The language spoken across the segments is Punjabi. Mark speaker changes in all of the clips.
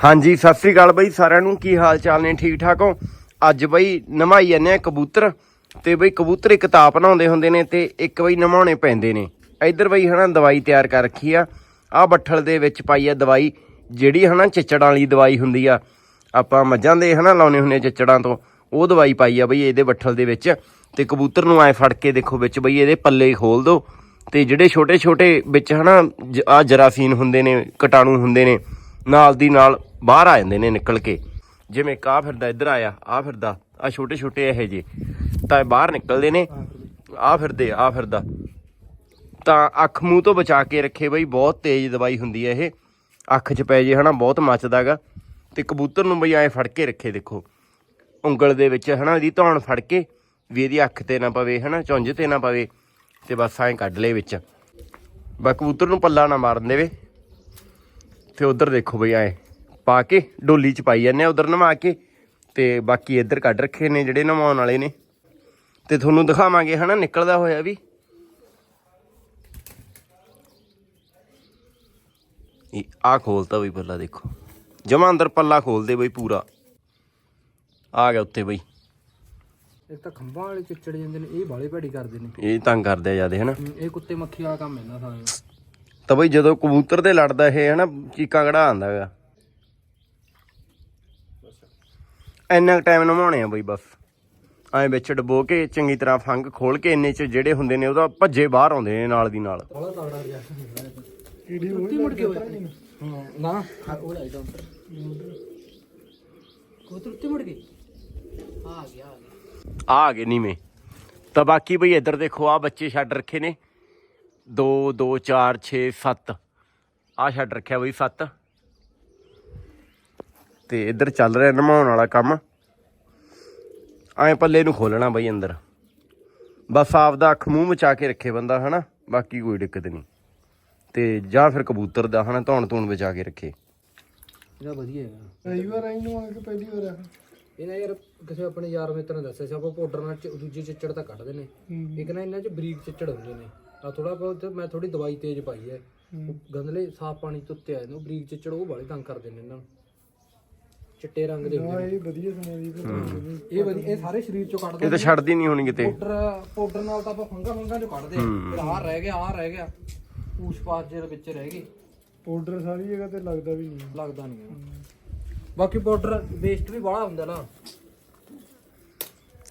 Speaker 1: ਹਾਂਜੀ, ਸਤਿ ਸ੍ਰੀ ਅਕਾਲ ਬਈ, ਸਾਰਿਆਂ ਨੂੰ ਕੀ ਹਾਲ ਚਾਲ ਨੇ? ਠੀਕ ਠਾਕ ਹੋ? ਅੱਜ ਬਈ ਨਮਾਈ ਜਾਂਦੇ ਆ ਕਬੂਤਰ ਤੇ ਬਈ ਕਬੂਤਰ ਇੱਕ ਤਾਪ ਨਹਾਉਂਦੇ ਹੁੰਦੇ ਨੇ ਤੇ ਇੱਕ ਬਈ ਨਮਾਉਣੇ ਪੈਂਦੇ ਨੇ। ਇੱਧਰ ਬਈ ਹਨਾ, ਦਵਾਈ ਤਿਆਰ ਕਰ ਰੱਖੀ ਆ। ਆ ਬੱਠਲ ਦੇ ਵਿੱਚ ਪਾਈ ਆ ਦਵਾਈ, ਜਿਹੜੀ ਹਨਾ ਚਿੱਚੜਾਂ ਵਾਲੀ ਦਵਾਈ ਹੁੰਦੀ ਆ। ਆਪਾਂ ਮੱਝਾਂ ਦੇ ਹਨਾ ਲਾਉਨੇ ਹੁੰਨੇ ਚਿੱਚੜਾਂ ਤੋਂ, ਉਹ ਦਵਾਈ ਪਾਈ ਆ ਬਈ ਇਹਦੇ ਬੱਠਲ ਦੇ ਵਿੱਚ। ਤੇ ਕਬੂਤਰ ਨੂੰ ਐ ਫੜ ਕੇ ਦੇਖੋ ਵਿੱਚ ਬਈ ਇਹਦੇ ਪੱਲੇ ਖੋਲ ਦੋ। ਤੇ ਜਿਹੜੇ ਛੋਟੇ ਛੋਟੇ ਵਿੱਚ ਹਨਾ ਆ ਜਰਾਸੀਨ ਹੁੰਦੇ ਨੇ, ਕੀਟਾਣੂ ਹੁੰਦੇ ਨੇ, ਨਾਲ ਦੀ ਨਾਲ ਬਾਹਰ ਆ ਜਾਂਦੇ ਨੇ ਨਿਕਲ ਕੇ। ਜਿਵੇਂ ਕਾ ਫਿਰਦਾ, ਇੱਧਰ ਆਇਆ ਆ ਫਿਰਦਾ ਆ ਛੋਟੇ ਛੋਟੇ ਇਹੋ ਜੇ ਤਾਂ ਬਾਹਰ ਨਿਕਲਦੇ ਨੇ ਆ ਫਿਰਦੇ ਆ ਫਿਰਦਾ। ਤਾਂ ਅੱਖ ਮੂੰਹ ਤੋਂ ਬਚਾ ਕੇ ਰੱਖੇ ਬਈ, ਬਹੁਤ ਤੇਜ਼ ਦਵਾਈ ਹੁੰਦੀ ਹੈ ਇਹ। ਅੱਖ 'ਚ ਪੈ ਜੇ ਹਨਾ, ਬਹੁਤ ਮੱਚਦਾਗਾ ਤੇ ਕਬੂਤਰ ਨੂੰ ਬਈ ਐ ਫੜ ਕੇ ਰੱਖੇ ਦੇਖੋ। ਉਂਗਲ ਦੇ ਵਿੱਚ ਹਨਾ, ਇਹਦੀ ਧੌਣ ਫੜ ਕੇ ਵੀ ਇਹਦੀ ਅੱਖ ਤੇ ਨਾ ਪਵੇ ਹਨਾ ਚੁੰਝ ਤੇ ਨਾ ਪਵੇ, ਤੇ ਬਸ ਐਂ ਕੱਢ ਲਏ ਵਿੱਚ। ਬਾ ਕਬੂਤਰ ਨੂੰ ਪੱਲਾ ਨਾ ਮਾਰਨ ਦੇਵੇ। ਤੇ ਉਧਰ ਦੇਖੋ ਬਈ ਐ। ਪਾ ਕੇ ਡੋਲੀ ਚ ਪਾਈ ਜਾਂਦੇ ਆ ਉਧਰ ਨਵਾ ਕੇ। ਤੇ ਬਾਕੀ ਇੱਧਰ ਕੱਢ ਰੱਖੇ ਨੇ ਜਿਹੜੇ ਨਵਾਉਣ ਵਾਲੇ ਨੇ। ਤੇ ਤੁਹਾਨੂੰ ਦਿਖਾਵਾਂਗੇ ਹਨਾ ਨਿਕਲਦਾ ਹੋਇਆ ਵੀ। ਇਹ ਆ ਖੋਲਤਾ ਬਈ ਪੱਲਾ ਦੇਖੋ। ਜਮਾ ਅੰਦਰ ਪੱਲਾ ਖੋਲਦੇ ਬਈ ਪੂਰਾ। ਆ ਗਿਆ ਉੱਤੇ ਬਈ।
Speaker 2: ਇੱਕ ਤਾਂ ਖੰਭਾਂ ਵਾਲੇ ਚਿੱਚੜ ਜਾਂਦੇ ਨੇ ਇਹ ਬਾਲੇ ਭੈੜੀ ਕਰਦੇ ਨੇ।
Speaker 1: ਇਹ ਤੰਗ ਕਰਦੇ ਆ ਜਿਆਦੇ ਹਨਾ।
Speaker 2: ਇਹ ਕੁੱਤੇ ਮੱਖੀ ਵਾਲਾ ਕੰਮ ਇਹਨਾਂ ਦਾ।
Speaker 1: ਤਾਂ ਬਈ ਜਦੋਂ ਕਬੂਤਰ ਦੇ ਲੜਦਾ ਇਹ ਹਨਾ ਚੀਕਾਂ ਕਢਾ ਆਂਦਾ ਹੈਗਾ। ਇੰਨਾ ਟਾਈਮ ਨਵਾਉਣੇ ਆ ਬਈ ਬਸ। ਐਂ ਵਿੱਚ ਡਬੋ ਕੇ ਚੰਗੀ ਤਰ੍ਹਾਂ ਫੰਗ ਖੋਲ ਕੇ ਇੰਨੇ ਚ ਜਿਹੜੇ ਹੁੰਦੇ ਨੇ ਉਹਦਾ ਭੱਜੇ ਬਾਹਰ ਆਉਂਦੇ ਨੇ ਨਾਲ ਦੀ ਨਾਲ।
Speaker 2: ਨਾ? ਹਾਂ, ਉਹ ਲਾਈਦਾ ਉੱਪਰ ਕੋਤਰ ਉੱਤੇ ਮੁੜ ਗਈ ਆ ਗਿਆ ਆ ਗਿਆ।
Speaker 1: ਆ ਆ ਗਏ ਨੀਵੇਂ। ਤਾਂ ਬਾਕੀ ਬਈ ਇੱਧਰ ਦੇਖੋ ਆ ਬੱਚੇ ਛੱਡ ਰੱਖੇ ਨੇ। 2 2 4 6 7 ਆ ਛੱਡ ਰੱਖਿਆ ਬਈ 7 ਤੇ ਇੱਧਰ ਚੱਲ ਰਿਹਾ ਨਮਾਉਣ ਵਾਲਾ ਕੰਮ। ਐਂ ਪੱਲੇ ਨੂੰ ਖੋਲਣਾ ਬਈ ਅੰਦਰ। ਬਸ ਆਪਦਾ ਅੱਖ ਮੂੰਹ ਮਚਾ ਕੇ ਰੱਖੇ ਬੰਦਾ ਹਨਾ? ਬਾਕੀ ਕੋਈ ਦਿੱਕਤ ਨਹੀਂ। ਤੇ ਜਾਂ ਫਿਰ ਕਬੂਤਰ ਦਾ ਹਨਾ? ਧੌਣ ਧੂਣ ਬਚਾ ਕੇ ਰੱਖੇ।
Speaker 2: ਇਹਦਾ ਵਧੀਆ ਹੈਗਾ।
Speaker 3: ਕਈ ਵਾਰ ਆਈ ਨੂੰ ਆ ਕੇ ਪਹਿਲੀ ਵਾਰ ਆ।
Speaker 2: ਇਹਨਾਂ ਯਾਰ ਕਿਸੇ ਆਪਣੇ ਯਾਰ ਮਿੱਤਰ ਨੇ ਦੱਸਿਆ ਸੀ ਆਪਾਂ ਪਾਊਡਰ ਨਾਲ ਚ- ਦੂਜੇ ਚਿੱਚੜ ਤਾਂ ਕੱਢਦੇ ਨੇ। ਇੱਕ ਨਾ ਇਹਨਾਂ 'ਚ ਬਰੀਕ ਚਿੱਚੜ ਹੁੰਦੇ ਨੇ। ਆ ਥੋੜਾ ਬਹੁਤ ਮੈਂ ਥੋੜੀ ਦਵਾਈ ਤੇਜ਼ ਪਾਈ ਹੈ। ਉਹ ਗੰਦਲੇ ਸਾਫ਼ ਪਾਣੀ ਤੋਂ ਉੱਤੇ ਆਏ ਨੇ ਉਹ ਬਰੀਕ ਚਿੱਚੜ ਉਹ ਬਾਲੇ ਤੰਗ ਕਰਦੇ ਨੇ ਇਹਨਾਂ ਨੂੰ। ਚਿੱਟੇ ਰੰਗ ਦੇ ਹੁੰਦੇ ਨੇ
Speaker 3: ਇਹ ਵਧੀਆ ਸੁਣਿਆ ਜੀ ਫਿਰ
Speaker 2: ਇਹ ਵਧੀਆ ਇਹ ਸਾਰੇ ਸਰੀਰ ਚੋਂ ਕੱਢਦੇ
Speaker 1: ਇਹ ਤਾਂ ਛੱਡਦੀ ਨਹੀਂ ਹੋਣੀ ਕਿਤੇ।
Speaker 2: ਪਾਊਡਰ ਪਾਊਡਰ ਨਾਲ ਤਾਂ ਆਪਾਂ ਫੰਗਾ ਫੰਗਾ ਚੋਂ ਕੱਢਦੇ ਆ। ਫਿਰ ਆਹ ਰਹਿ ਗਿਆ ਆਹ ਰਹਿ ਗਿਆ। ਪੂਛ ਪਾਛ ਜਿਹੇ ਵਿੱਚ ਰਹਿ ਗਏ
Speaker 3: ਪਾਊਡਰ ਸਾਰੀ ਜਗ੍ਹਾ ਤੇ ਲੱਗਦਾ ਵੀ ਨਹੀਂ
Speaker 2: ਲੱਗਦਾ ਨਹੀਂ ਹੈ। ਬਾਕੀ ਪਾਊਡਰ ਵੇਸਟ ਵੀ ਬਾਹਲਾ ਹੁੰਦਾ ਨਾ।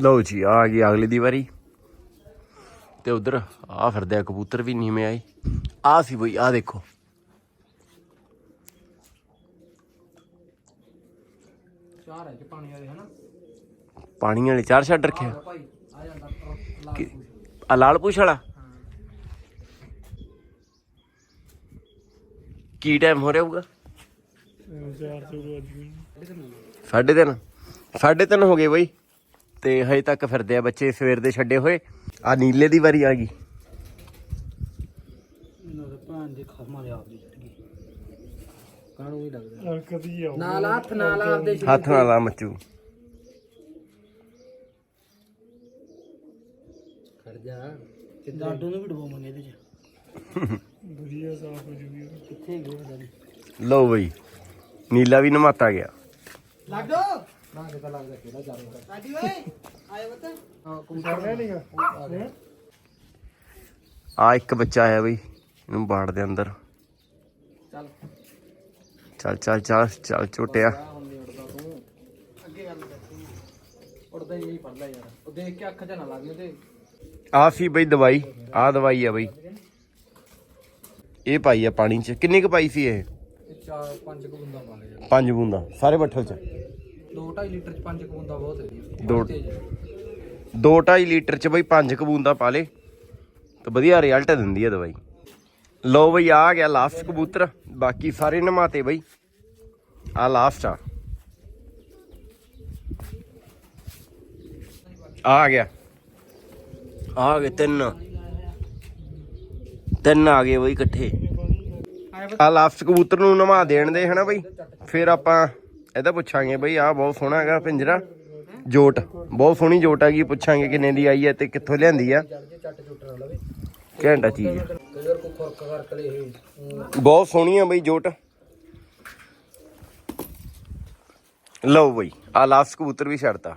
Speaker 1: ਲਓ ਜੀ ਆ ਗਈ ਅਗਲੀ ਦੀ ਵਾਰੀ। ਤੇ ਉਧਰ ਆ ਫਿਰਦੇ ਆ ਕਬੂਤਰ ਵੀ ਨੀਵੇਂ ਆਏ। ਆ ਸੀ ਬਈ ਆ ਦੇਖੋ।
Speaker 2: ਚਾਰ ਹੈ ਚ ਪਾਣੀ ਵਾਲੇ ਹਨਾ?
Speaker 1: ਪਾਣੀ ਵਾਲੇ ਚਾਰ ਛੱਡ ਰੱਖਿਆ
Speaker 2: ਆ? ਭਾਈ ਆ ਜਾ ਡਾਕਟਰ ਲਾ
Speaker 1: ਕਿ- ਆ ਲਾਲ ਪੂਛ ਵਾਲਾ? ਕੀ ਟਾਈਮ ਹੋ ਰਿਹਾ ਹੋਊਗਾ?
Speaker 3: 400 ਅੱਜ ਵੀ
Speaker 1: ਸਾਢੇ ਤਿੰਨ। ਸਾਢੇ ਤਿੰਨ ਹੋ ਗਏ ਬਈ। ਤੇ ਹਜੇ ਤੱਕ ਫਿਰਦੇ ਆ ਬੱਚੇ ਸਵੇਰ ਦੇ ਛੱਡੇ ਹੋਏ। ਆ ਨੀਲੇ ਦੀ ਵਾਰੀ ਆ ਗਈ।
Speaker 2: ਇਹਨਾਂ ਦੇ ਭਾਂ ਦੇ ਖਸਮਾਂ ਦੇ ਆਪ ਦੀ। ਚੜ ਗਈ ਕਾਣੂ ਵੀ ਲੱਗਦਾ।
Speaker 3: ਹਰਕਤ ਹੀ ਆਉ
Speaker 2: ਨਾਲ ਹੱਥ ਨਾਲ ਆਪਦੇ
Speaker 1: ਹੱਥ ਨਾਲ ਆ ਮੱਚੂ।
Speaker 2: ਖੜ ਜਾ। ਡਾਡੂ ਨੂੰ ਵੀ ਡਬੋਵਾਂਗੇ ਇਹਦੇ ਚ।
Speaker 3: ਵਧੀਆ ਸਾਫ਼ ਹੋ ਜੂਗੀ
Speaker 2: ਕਿੱਥੇ ਗਏ ਪਤਾ ਨਹੀਂ
Speaker 1: ਲਓ ਬਈ ਨੀਲਾ ਵੀ ਨਮਾਤਾ ਗਿਆ।
Speaker 2: ਲੱਗ ਜਾ ਨਾ ਕਿਤਾ ਲੱਗਦਾ ਕਿਹੜਾ ਜਾਰੂਗਾ ਸਾਡੀ ਓਏ ਆਏ ਬਤਾ ਹਾਂ
Speaker 3: ਕਰਨਾ ਨਹੀਂਗਾ
Speaker 2: ਆ
Speaker 1: ਇੱਕ ਬੱਚਾ ਆਇਆ ਬਈ ਇਹਨੂੰ ਬਾੜ ਦੇ ਅੰਦਰ।
Speaker 2: ਚੱਲ।
Speaker 1: ਚੱਲ ਚੱਲ ਚੱਲ ਚੱਲ ਝੋਟਿਆ
Speaker 2: ਆ ਹੁਣ ਨਹੀਂ ਉੜਦਾ ਤੂੰ। ਅੱਗੇ ਗੱਲ ਕਰ ਤੂੰ। ਉੜਦਾ ਹੀ ਇਹੀ ਪੜਦਾ ਯਾਰ। ਉਹ ਦੇਖ ਕੇ ਅੱਖ 'ਚ ਨਾ ਲੱਗ ਤੇ।
Speaker 1: ਆ ਸੀ ਬਈ ਦਵਾਈ ਆ ਦਵਾਈ ਆ ਬਈ। ਇਹ ਪਾਈ ਆ ਪਾਣੀ ਚ। ਕਿੰਨੀ ਕੁ ਪਾਈ ਸੀ ਇਹ?
Speaker 2: ਇਹ ਚਾਰ ਪੰਜ ਕੁ ਬੁੰਦਾ ਪਾ ਲਿਆ
Speaker 1: ਪੰਜ ਬੂੰਦਾਂ ਸਾਰੇ ਬੱਠਲ ਚ?
Speaker 2: 2.5 ਲੀਟਰ ਚ ਪੰਜ ਕੁ ਬੁੰਦਾ ਬਹੁਤ ਹੈ ਜੀ
Speaker 1: ਦੋ
Speaker 2: ਤੇਜ਼ ਹੈ।
Speaker 1: 2.5 ਲੀਟਰ ਚ ਬਈ ਪੰਜ ਕੁ ਬੂੰਦਾਂ ਪਾ ਲੇ ਤੇ ਵਧੀਆ ਰਿਜ਼ਲਟ ਦਿੰਦੀ ਆ ਦਵਾਈ। ਲੋ ਬਈ, ਆ ਗਿਆ ਲਾਸਟ ਕਬੂਤਰ। ਬਾਕੀ ਸਾਰੇ ਨਮਾਤੇ ਬਈ। ਆ ਲਾਸਟ ਆ। ਆ ਗਿਆ। ਆ ਗਏ ਤਿੰਨ। ਤਿੰਨ ਆ ਗਏ ਬਈ ਇਕੱਠੇ। ਆ ਲਾਸਟ ਕਬੂਤਰ ਨੂੰ ਨਵਾ ਦੇਣ ਦੇ, ਹਨਾ ਬਈ? ਫਿਰ ਆਪਾਂ ਇਹਦਾ ਪੁੱਛਾਂਗੇ ਬਈ ਆ ਬਹੁਤ ਸੋਹਣਾ ਹੈਗਾ ਪਿੰਜਰਾ। ਜੋਟ। ਬਹੁਤ ਸੋਹਣੀ ਜੋਟ ਹੈਗੀ, ਪੁੱਛਾਂਗੇ ਕਿੰਨੇ ਦੀ ਆਈ ਹੈ ਤੇ ਕਿੱਥੋਂ ਲਿਆਂਦੀ ਆ।
Speaker 2: ਚੜ
Speaker 1: ਘੈਂਟਾ ਚੀਜ਼ ਬਹੁਤ ਸੋਹਣੀ ਆ ਬਈ ਜੋਟ। ਲਓ ਬਈ ਆ ਲਾਸਟ ਕਬੂਤਰ ਵੀ ਛੱਡਤਾ।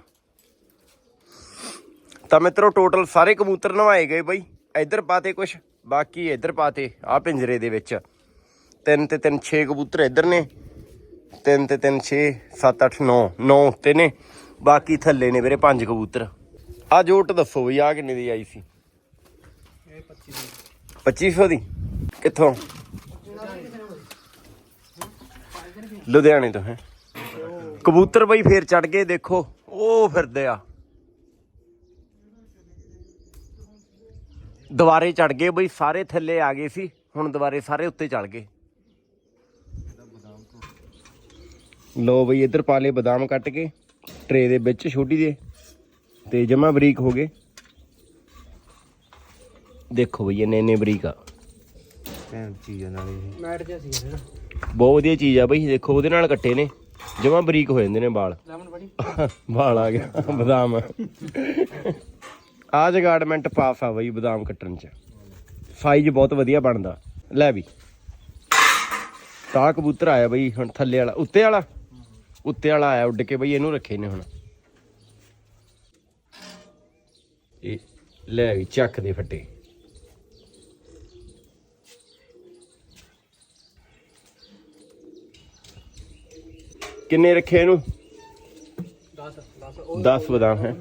Speaker 1: ਤਾਂ ਮਿੱਤਰੋ ਟੋਟਲ ਸਾਰੇ ਕਬੂਤਰ ਨਵਾਏ ਗਏ ਬਈ। ਇੱਧਰ ਪਾਤੇ ਕੁਛ ਬਾਕੀ ਇੱਧਰ ਪਾਤੇ ਆ ਪਿੰਜਰੇ ਦੇ ਵਿੱਚ। ਤਿੰਨ ਤੇ ਤਿੰਨ 6 ਕਬੂਤਰ ਇੱਧਰ ਨੇ। ਤਿੰਨ ਤੇ ਤਿੰਨ 6 7 8 9 9 ਉੱਤੇ ਨੇ। ਬਾਕੀ ਥੱਲੇ ਨੇ ਵੀਰੇ ਪੰਜ ਕਬੂਤਰ। ਆ ਜੋਟ ਦੱਸੋ ਬਈ ਆ ਕਿੰਨੇ ਦੀ ਆਈ ਸੀ?
Speaker 2: ਇਹ 25
Speaker 1: 2500 ਦੀ? ਕਿੱਥੋਂ? ਲੁਧਿਆਣੇ ਤੋਂ, ਹੈ। ਕਬੂਤਰ ਬਈ ਫੇਰ ਚੜ ਗਏ, ਦੇਖੋ। ਉਹ ਫਿਰਦੇ ਆ। ਦੁਬਾਰੇ ਚੜ ਗਏ ਬਈ, ਸਾਰੇ ਥੱਲੇ ਆ ਗਏ ਸੀ। ਹੁਣ ਦੁਬਾਰੇ ਸਾਰੇ ਉੱਤੇ ਚੜ ਗਏ। ਲੋ ਬਈ, ਇੱਧਰ ਪਾ ਲਏ ਬਦਾਮ ਕੱਟ ਕੇ। ਟਰੇ ਦੇ ਵਿੱਚ ਛੋਟੀ ਦੇ ਤੇ ਜਮਾ ਬਰੀਕ ਹੋ ਗਏ। ਦੇਖੋ ਬਈ ਇੰਨੇ ਇੰਨੇ ਬਰੀਕ ਆ।
Speaker 4: ਭੈਣ ਚੀਜ਼ਾਂ ਨਾਲ ਇਹ।
Speaker 2: ਮੈਟ ਜਿਹਾ ਸੀ ਨਾ
Speaker 1: ਬਹੁਤ ਵਧੀਆ ਚੀਜ਼ ਆ ਬਈ ਦੇਖੋ ਉਹਦੇ ਨਾਲ ਕੱਟੇ ਨੇ। ਜਮਾ ਬਰੀਕ ਹੋ ਜਾਂਦੇ ਨੇ ਵਾਲ।
Speaker 2: ਲੈਮਨ ਬੜੀ।
Speaker 1: ਵਾਲ ਆ ਗਿਆ ਬਦਾਮ। ਆ ਜਗਾੜਮੈਂਟ ਪਾਸ ਆ ਬਈ ਬਦਾਮ ਕੱਟਣ ਚ। ਸਾਈਜ਼ ਬਹੁਤ ਵਧੀਆ ਬਣਦਾ। ਲੈ ਵੀ। ਤਾਂ ਕਬੂਤਰ ਆਇਆ ਬਈ ਹੁਣ ਥੱਲੇ ਵਾਲਾ ਉੱਤੇ ਵਾਲਾ? ਉੱਤੇ ਵਾਲਾ ਆਇਆ ਉੱਡ ਕੇ ਬਈ ਇਹਨੂੰ ਰੱਖੇ ਨੇ ਹੁਣ। ਇਹ ਲੈ ਵੀ ਚੱਕ ਦੇ ਫੱਟੇ। ਕਿੰਨੇ ਰੱਖੇ ਇਹਨੂੰ?
Speaker 2: 10 10 ਉਹ
Speaker 1: 10 ਬਦਾਮ ਹੈ।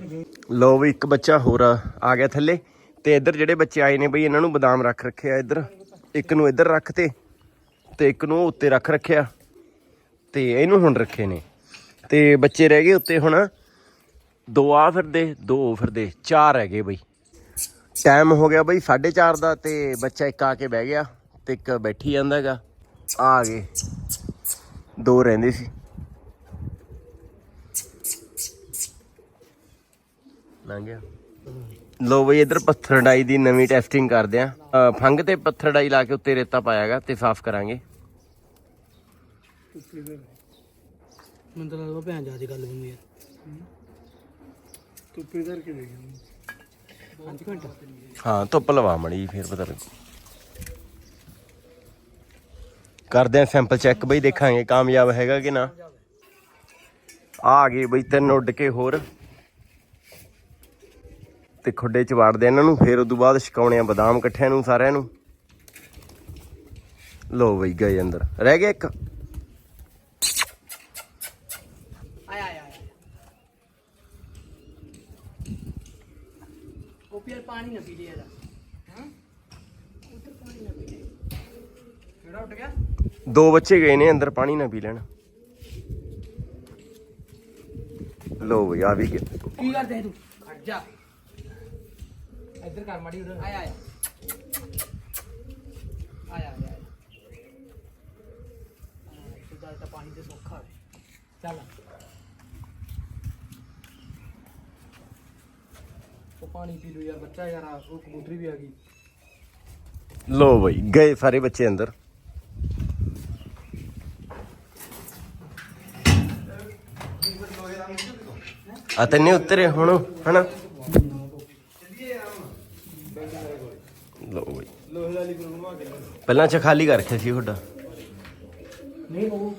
Speaker 1: ਲੋ ਵੀ ਇੱਕ ਬੱਚਾ ਹੋਰ ਆ ਆ ਗਿਆ ਥੱਲੇ। ਤੇ ਇੱਧਰ ਜਿਹੜੇ ਬੱਚੇ ਆਏ ਨੇ ਬਈ ਇਹਨਾਂ ਨੂੰ ਬਦਾਮ ਰੱਖ ਰੱਖਿਆ ਇੱਧਰ। ਇੱਕ ਨੂੰ ਇੱਧਰ ਰੱਖਤੇ ਤੇ ਇੱਕ ਨੂੰ ਉੱਤੇ ਰੱਖ ਰੱਖਿਆ। ਤੇ ਇਹਨੂੰ ਹੁਣ ਰੱਖੇ ਨੇ। ਤੇ ਬੱਚੇ ਰਹਿ ਗਏ ਉੱਤੇ ਹੁਣ। ਦੋ ਆ ਫਿਰਦੇ ਦੋ ਫਿਰਦੇ ਚਾਰ ਰਹਿ ਗਏ ਬਈ। ਟਾਈਮ ਹੋ ਗਿਆ ਬਈ 4:30 ਦਾ ਤੇ ਬੱਚਾ ਇੱਕ ਆ ਕੇ ਬਹਿ ਗਿਆ ਤੇ ਇੱਕ ਬੈਠੀ ਜਾਂਦਾ ਹੈਗਾ। ਆ ਗਏ। ਦੋ ਰਹਿੰਦੇ ਸੀ। ਲੰਘ ਗਿਆ। ਲੋ ਬਈ ਇਧਰ ਪੱਥਰ ਡਾਈ ਦੀ ਨਵੀਂ ਟੈਸਟਿੰਗ ਕਰਦੇ ਆ। ਫੰਗ ਤੇ ਪੱਥਰ ਡਾਈ ਲਾ ਕੇ ਉੱਤੇ ਰੇਤਾ ਪਾਇਆਗਾ ਤੇ ਸਾਫ਼ ਕਰਾਂਗੇ।
Speaker 2: ਮੈਨੂੰ ਤਾਂ ਲੱਗਦਾ ਭੈਣ ਜਿਆਦੀ ਗੱਲ ਹੁੰਦੀ ਹੈ
Speaker 3: ਧੁੱਪੇ ਧਰ ਕੇ ਦੇਖਿਆ
Speaker 2: 5 ਘੰਟੇ।
Speaker 1: ਹਾਂ ਧੁੱਪ ਲਵਾ ਮੜੀ ਫਿਰ ਪਤਾ ਲੱਗੂ। ਕਰਦੇ ਆ ਸੈਂਪਲ ਚੈੱਕ ਬਈ ਦੇਖਾਂਗੇ ਕਾਮਯਾਬ ਹੈਗਾ ਕਿ ਨਾ। ਆ ਗਏ ਬਈ ਤਿੰਨ ਉੱਡ ਕੇ ਹੋਰ। ਤੇ ਖੁੱਡੇ ਚ ਵਾੜਦੇ ਇਹਨਾਂ ਨੂੰ ਫਿਰ ਉਦੋਂ ਬਾਅਦ ਛਕਾਉਣੇ ਆ ਬਦਾਮ ਇਕੱਠਿਆਂ ਨੂੰ ਸਾਰਿਆਂ ਨੂੰ। ਲੋ ਬਈ ਗਏ ਅੰਦਰ। ਰਹਿ ਗਿਆ ਇੱਕ।
Speaker 2: ਆਇਆ ਆਇਆ ਕੋਪੀਅਰ ਪਾਣੀ ਨਾ ਪੀ ਲਿਆ ਜਾ ਹਾਂ? ਉੱਧਰ ਪਾਣੀ ਨਾ ਪੀ ਲੈ। ਕਿਹੜਾ ਉੱਡ ਗਿਆ?
Speaker 1: ਦੋ ਬੱਚੇ ਗਏ ਨੇ ਅੰਦਰ ਪਾਣੀ ਨਾ ਪੀ ਲੈਣ। ਲੋ ਬਈ ਆ ਵੀ
Speaker 2: ਕੀ ਕਰਦੇ ਤੂੰ? ਖੜ ਜਾ। ਇੱਧਰ ਕਰ ਮਾੜੀ ਉਧਰ। ਆਇਆ ਆਇਆ। ਆਇਆ ਆਇਆ ਤੂੰ ਤਾਂ ਪਾਣੀ ਤੇ ਸੌਖਾ ਹੈ ਚੱਲ। ਉਹ ਪਾਣੀ ਪੀ ਲੋ ਯਾਰ ਬੱਚਾ ਯਾਰ ਆ, ਉਹ ਕਬੂਤਰੀ ਵੀ ਆ ਗਈ।
Speaker 1: ਲੋ ਬਈ ਗਏ ਸਾਰੇ ਬੱਚੇ ਅੰਦਰ। ਆ ਤੈਨੇ ਉਤਰੇ ਹੁਣ ਹਨਾ ਲੋ ਬਈ ਪਹਿਲਾਂ ਚ ਖਾਲੀ ਕਰ ਰੱਖਿਆ ਸੀ ਤੁਹਾਡਾ।
Speaker 2: ਨਹੀਂ ਉਹ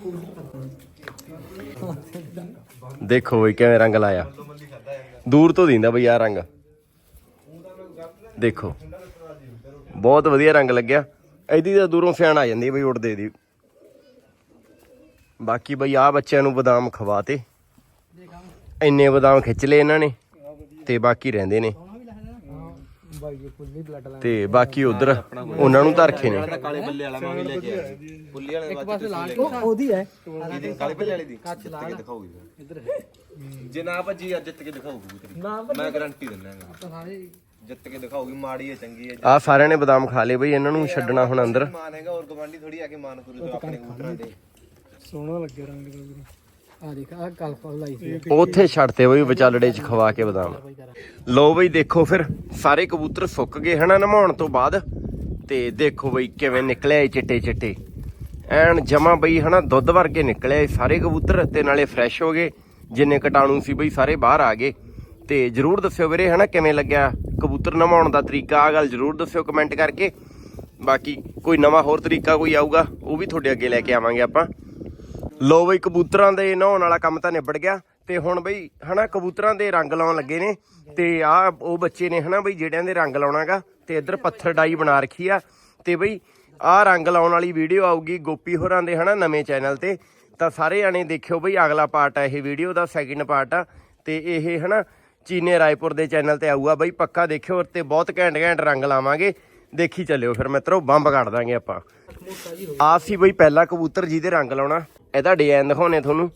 Speaker 1: ਦੇਖੋ ਬਈ ਕਿਵੇਂ ਰੰਗ ਲਾਇਆ। ਦੂਰ ਤੋਂ ਦਿੰਦਾ ਬਈ ਆ ਰੰਗ। ਦੇਖੋ। ਬਹੁਤ ਵਧੀਆ ਰੰਗ ਲੱਗਿਆ। ਇਹਦੀ ਤਾਂ ਦੂਰੋਂ ਸਿਆਣ ਆ ਜਾਂਦੀ ਬਈ ਉੱਡਦੇ ਦੀ। ਬਾਕੀ ਬਈ ਆ ਬੱਚਿਆਂ ਨੂੰ ਬਦਾਮ ਖਵਾਤੇ। ਇੰਨੇ ਬਦਾਮ ਖਿੱਚ ਲਏ ਇਹਨਾਂ ਨੇ। ਤੇ ਬਾਕੀ ਰਹਿੰਦੇ ਨੇ।
Speaker 2: ਬਾਈ ਜੀ ਕੁੱਲੀ ਬਲੱਡ ਲਾ
Speaker 1: ਤੇ ਬਾਕੀ ਉਧਰ ਉਹਨਾਂ ਨੂੰ ਧਰਖੇ ਨੇ।
Speaker 4: ਕਾਲੇ ਬੱਲੇ ਵਾਲਾ ਮੈਂ ਵੀ ਲੈ ਕੇ ਆਇਆ ਪੁੱਲੀ ਵਾਲੇ
Speaker 2: ਇੱਕ ਪਾਸੇ ਲਾਲ ਉਹਦੀ ਹੈ।
Speaker 4: ਇਹਦੀ ਕਾਲੇ ਬੱਲੇ ਵਾਲੀ ਦੀ।
Speaker 2: ਕੱਚ ਲਾਲ।
Speaker 4: ਦਿਖਾਉਗੀ
Speaker 2: ਇੱਧਰ
Speaker 4: ਜੇ ਨਾ ਭੱਜੀ ਅੱਜ ਜਿੱਤ ਕੇ ਦਿਖਾਉਗੀ ਮੈਂ ਗਾਰੰਟੀ ਦਿੰਦਾ
Speaker 2: ਤਾਂ ਸਾਰੇ
Speaker 4: ਜਿੱਤ ਕੇ ਦਿਖਾਉਗੀ ਮਾੜੀ ਹੈ ਚੰਗੀ ਹੈ
Speaker 1: ਆ ਸਾਰਿਆਂ ਨੇ ਬਦਾਮ ਖਾ ਲਏ ਬਈ ਇਹਨਾਂ ਨੂੰ ਛੱਡਣਾ ਹੁਣ ਅੰਦਰ।
Speaker 4: ਮਾਨ ਹੈਗਾ ਔਰ ਗਵਾਂਢੀ ਥੋੜੀ ਆ ਕੇ ਮਾਨ ਕਰੂ ਜੋ ਆਪਣੇ ਦੇ।
Speaker 3: ਸੋਹਣਾ ਲੱਗਿਆ ਰੰਗ ਦਾ ਵੀਰੇ
Speaker 2: ਆ ਦੇਖ ਆ ਕਲਫ ਲਾਈ ਸੀ।
Speaker 1: ਉੱਥੇ ਛੱਡਤੇ ਬਈ ਵਿਚਾਲੜੇ ਚ ਖਵਾ ਕੇ ਬਦਾਮ। ਲੋ ਬਈ ਦੇਖੋ ਫਿਰ, ਸਾਰੇ ਕਬੂਤਰ ਸੁੱਕ ਗਏ ਹਨਾ ਨਮਾਉਣ ਤੋਂ ਬਾਅਦ। ਤੇ ਦੇਖੋ ਬਈ ਕਿਵੇਂ ਨਿਕਲਿਆ ਇਹ ਚਿੱਟੇ ਚਿੱਟੇ। ਐਨ ਜਮਾ ਬਈ ਹਨਾ ਦੁੱਧ ਵਰਗੇ ਨਿਕਲਿਆ ਇਹ ਸਾਰੇ ਕਬੂਤਰ ਤੇ ਨਾਲੇ ਫਰੈਸ਼ ਹੋ ਗਏ। ਜਿੰਨੇ ਕਟਾਣੂ ਸੀ ਬਈ ਸਾਰੇ ਬਾਹਰ ਆ ਗਏ। ਤੇ ਜਰੂਰ ਦੱਸਿਓ ਵੀਰੇ ਹਨਾ ਕਿਵੇਂ ਲੱਗਿਆ ਕਬੂਤਰ ਨਮਾਉਣ ਦਾ ਤਰੀਕਾ। ਆ ਗੱਲ ਜਰੂਰ ਦੱਸਿਓ ਕਮੈਂਟ ਕਰਕੇ। ਬਾਕੀ ਕੋਈ ਨਵਾਂ ਹੋਰ ਤਰੀਕਾ ਕੋਈ ਆਊਗਾ, ਉਹ ਵੀ ਤੁਹਾਡੇ ਅੱਗੇ ਲੈ ਕੇ ਆਵਾਂਗੇ ਆਪਾਂ। ਲੋ ਬਈ, ਕਬੂਤਰਾਂ ਦੇ ਨਹਾਉਣ ਵਾਲਾ ਕੰਮ ਤਾਂ ਨਿਬੜ ਗਿਆ। ਤੇ ਹੁਣ ਬਈ, ਹਨਾ, ਕਬੂਤਰਾਂ ਦੇ ਰੰਗ ਲਾਉਣ ਲੱਗੇ ਨੇ। ਤੇ ਆ ਉਹ ਬੱਚੇ ਨੇ ਹਨਾ ਬਈ, ਜਿਹੜਿਆਂ ਦੇ ਰੰਗ ਲਾਉਣਾਗਾ, ਤੇ ਇੱਧਰ ਪੱਥਰ ਡਾਈ ਬਣਾ ਰੱਖੀ ਆ। ਤੇ ਬਈ, ਆ ਰੰਗ ਲਾਉਣ ਵਾਲੀ ਵੀਡੀਓ ਆਊਗੀ ਗੋਪੀ ਹੋਰਾਂ ਦੇ ਹਨਾ ਨਵੇਂ ਚੈਨਲ ਤੇ। ਤਾਂ ਸਾਰੇ ਜਾਣੇ ਦੇਖਿਓ ਬਈ, ਅਗਲਾ ਪਾਰਟ ਆ ਇਹ ਵੀਡੀਓ ਦਾ ਸੈਕਿੰਡ ਪਾਰਟ ਆ। ਤੇ ਇਹ ਹਨਾ, ਚੀਨੇ ਰਾਏਪੁਰ ਦੇ ਚੈਨਲ ਤੇ ਆਊਗਾ ਬਈ, ਪੱਕਾ ਦੇਖਿਓ ਤੇ ਬਹੁਤ ਘੈਂਟ ਘੈਂਟ ਰੰਗ ਲਾਵਾਂਗੇ। ਦੇਖੀ ਚੱਲਿਓ ਫਿਰ ਮਿੱਤਰੋ ਬੰਬ ਕੱਢ ਦਾਂਗੇ ਆਪਾਂ। ਆ ਸੀ ਬਈ, ਪਹਿਲਾ ਕਬੂਤਰ ਜਿਹਦੇ ਰੰਗ ਲਾਉਣਾ। ਇਹਦਾ ਡਿਜ਼ਾਈਨ ਦਿਖਾਉਣੇ ਤੁਹਾਨੂੰ।